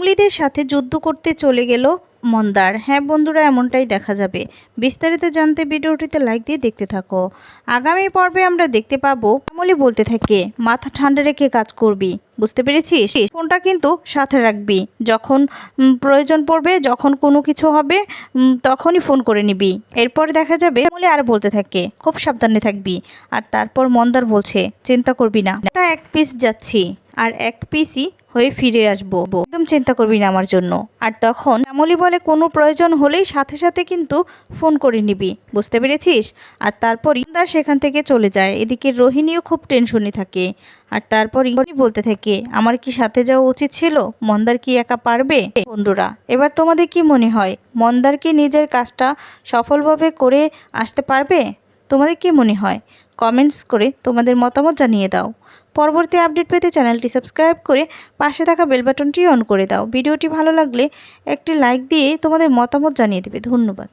জঙ্গলিদের সাথে যুদ্ধ করতে চলে গেল মন্দার। হ্যাঁ বন্ধুরা, এমনটাই দেখা যাবে। বিস্তারিত জানতে ভিডিওটিতে লাইক দিয়ে দেখতে থাকো। আগামী পর্বে আমরা দেখতে পাবো আমলি বলতে থাকে, মাথা ঠান্ডা রেখে কাজ করবি। বুঝতে পেরেছিস? ফোনটা কিন্তু সাথে রাখবি। যখন প্রয়োজন পড়বে, যখন কোনো কিছু হবে তখনই ফোন করে নিবি। এরপর দেখা যাবে আমলি আর বলতে থাকে, খুব সাবধানে থাকবি। আর তারপর মন্দার বলছে, চিন্তা করবি না। এক পিস যাচ্ছি। আর এক পিসই হয়ে ফিরে আসব। একদম চিন্তা করবি না আমার জন্য। আর তখন শ্যামলী বলে, কোনো প্রয়োজন হলেই সাথে সাথে কিন্তু ফোন করে নিবি। বুঝতে পেরেছিস? আর তারপর ইন্দার সেখান থেকে চলে যায়। এদিকে রোহিণীও খুব টেনশনে থাকে। আর তারপর বলতে থাকে, আমার কি সাথে যাওয়া উচিত ছিল? মন্দার কি একা পারবে? বন্ধুরা, এবার তোমাদের কি মনে হয়? মন্দার কি নিজের কাজটা সফলভাবে করে আসতে পারবে? তোমাদের কি মনে হয়? কমেন্টস করে তোমাদের মতামত জানিয়ে দাও। পরবর্তী আপডেট পেতে চ্যানেলটি সাবস্ক্রাইব করে পাশে থাকা বেল বাটনটি অন করে দাও। ভিডিওটি ভালো লাগলে একটি লাইক দিয়ে তোমাদের মতামত জানিয়ে দেবে। ধন্যবাদ।